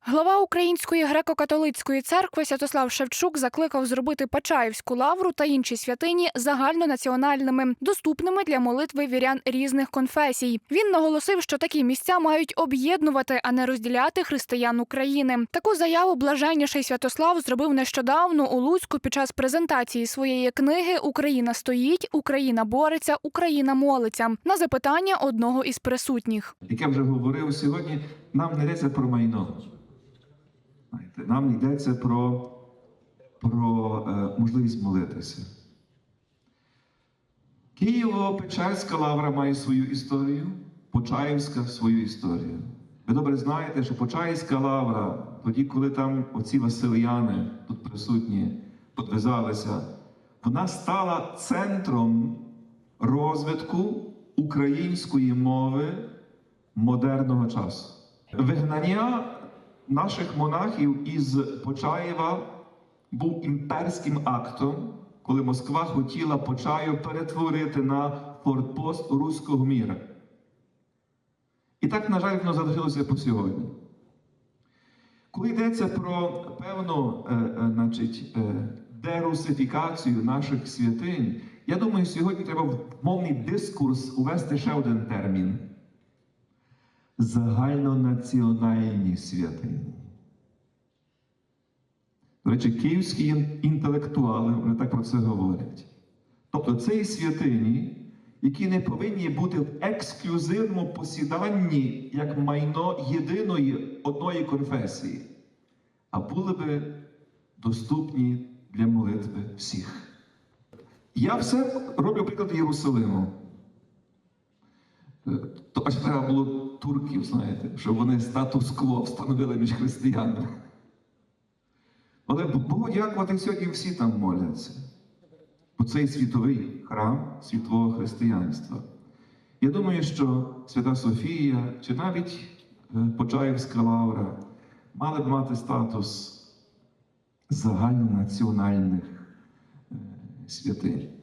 Глава Української греко-католицької церкви Святослав Шевчук закликав зробити Почаївську лавру та інші святині загальнонаціональними, доступними для молитви вірян різних конфесій. Він наголосив, що такі місця мають об'єднувати, а не розділяти християн України. Таку заяву блаженніший Святослав зробив нещодавно у Луцьку під час презентації своєї книги Україна стоїть, Україна бореться, Україна молиться на запитання одного із присутніх. Як я вже говорив сьогодні, нам не йдеться про майно. Знаєте, нам йдеться про, про е, можливість молитися. Києво-Печерська лавра має свою історію, Почаївська свою історію. Ви добре знаєте, що Почаївська лавра, тоді, коли там оці Василияни тут присутні, подвизалися, вона стала центром розвитку української мови модерного часу. Вигнання наших монахів із Почаєва був імперським актом, коли Москва хотіла Почаїв перетворити на фортпост руського міра. І так, на жаль, воно залишилося по сьогодні. Коли йдеться про певну е, е, значить, е, дерусифікацію наших святинь, я думаю, сьогодні треба в мовний дискурс увести ще один термін загальнонаціональні святині. До речі, київські інтелектуали вони так про це говорять. Тобто це і святині, які не повинні бути в ексклюзивному посіданні як майно єдиної одної конфесії, а були би доступні для молитви всіх. Я все роблю приклад Єрусалиму. Аж треба було турків, знаєте, щоб вони статус-кво встановили між християнами. Але Богу дякувати, сьогодні всі там моляться. Бо цей світовий храм світового християнства. Я думаю, що Свята Софія чи навіть е, Почаївська лавра мали б мати статус загальнонаціональних е, святинь.